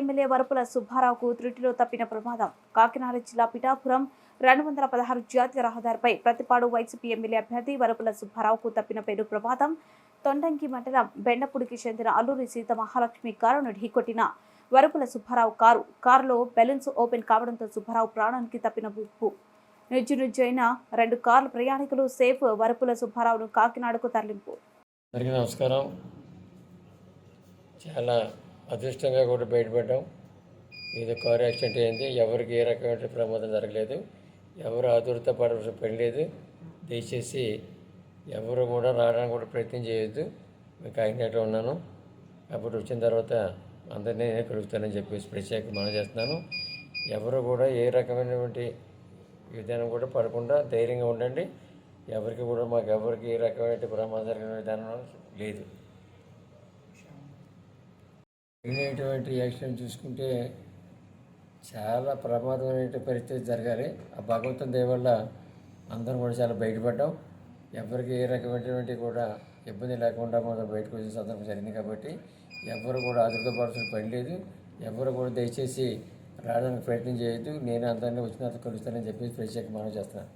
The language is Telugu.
ఎమ్మెల్యే వరపుల సుబ్బారావుకు త్రుటిలో తప్పిన ప్రమాదం. కాకినాడ జిల్లా పిఠాపురం రెండు వందల పదహారు జాతీయ రహదారిపై ప్రతిపాడు వైసీపీ ఎమ్మెల్యే అభ్యర్థి వరపుల సుబ్బారావుకు తప్పిన పేరు ప్రమాదం. తొండంకి మండలం బెండపుడికి చెందిన అల్లూరి సీత మహాలక్ష్మి కారును ఢీకొట్టిన వరపుల సుబ్బారావు కారు కారులో బెలూన్స్ ఓపెన్ కావడంతో సుబ్బారావు ప్రాణానికి తప్పిన ముప్పు నుజ్జునుజ్జైన రెండు కార్ల ప్రయాణికులు సేఫ్ వరపుల సుబ్బారావును కాకినాడకు తరలింపు. నమస్కారం. చాలా అదృష్టంగా కూడా బయటపడ్డాం. ఏదో కారు యాక్సిడెంట్ అయింది. ఎవరికి ఏ రకమైన ప్రమాదం జరగలేదు. ఎవరు ఆతురత పడవలసిన పని లేదు. దయచేసి ఎవరు కూడా రావడానికి కూడా ప్రయత్నం చేయొద్దు. కాకినాడలో ఉన్నాను. అప్పుడు వచ్చిన తర్వాత అందరినీ నేను కలుగుతానని చెప్పేసి ప్రత్యేక మనం చేస్తున్నాను. ఎవరు కూడా ఏ రకమైనటువంటి విధానం కూడా పడకుండా ధైర్యంగా ఉండండి. ఎవరికి కూడా మాకు ఎవరికి ఏ రకమైన ప్రమాదం జరిగిన విధానం లేదు. జరిగినటువంటి యాక్సిడెంట్ చూసుకుంటే చాలా ప్రమాదమైన పరిస్థితి జరగాలి. ఆ భగవంతుని దయ వల్ల అందరం కూడా చాలా బయటపడ్డాం. ఎవరికి ఏ రకమైనటువంటి కూడా ఇబ్బంది లేకుండా మనం బయటకు వచ్చిన సందర్భం జరిగింది కాబట్టి ఎవరు కూడా ఆదుర్దపడాల్సిన పని లేదు. ఎవరు కూడా దయచేసి రావడానికి ప్రయత్నం చేయొద్దు. నేను అందరినీ వచ్చిన కలుస్తానని చెప్పేసి ప్రత్యేక మనం చేస్తున్నాను.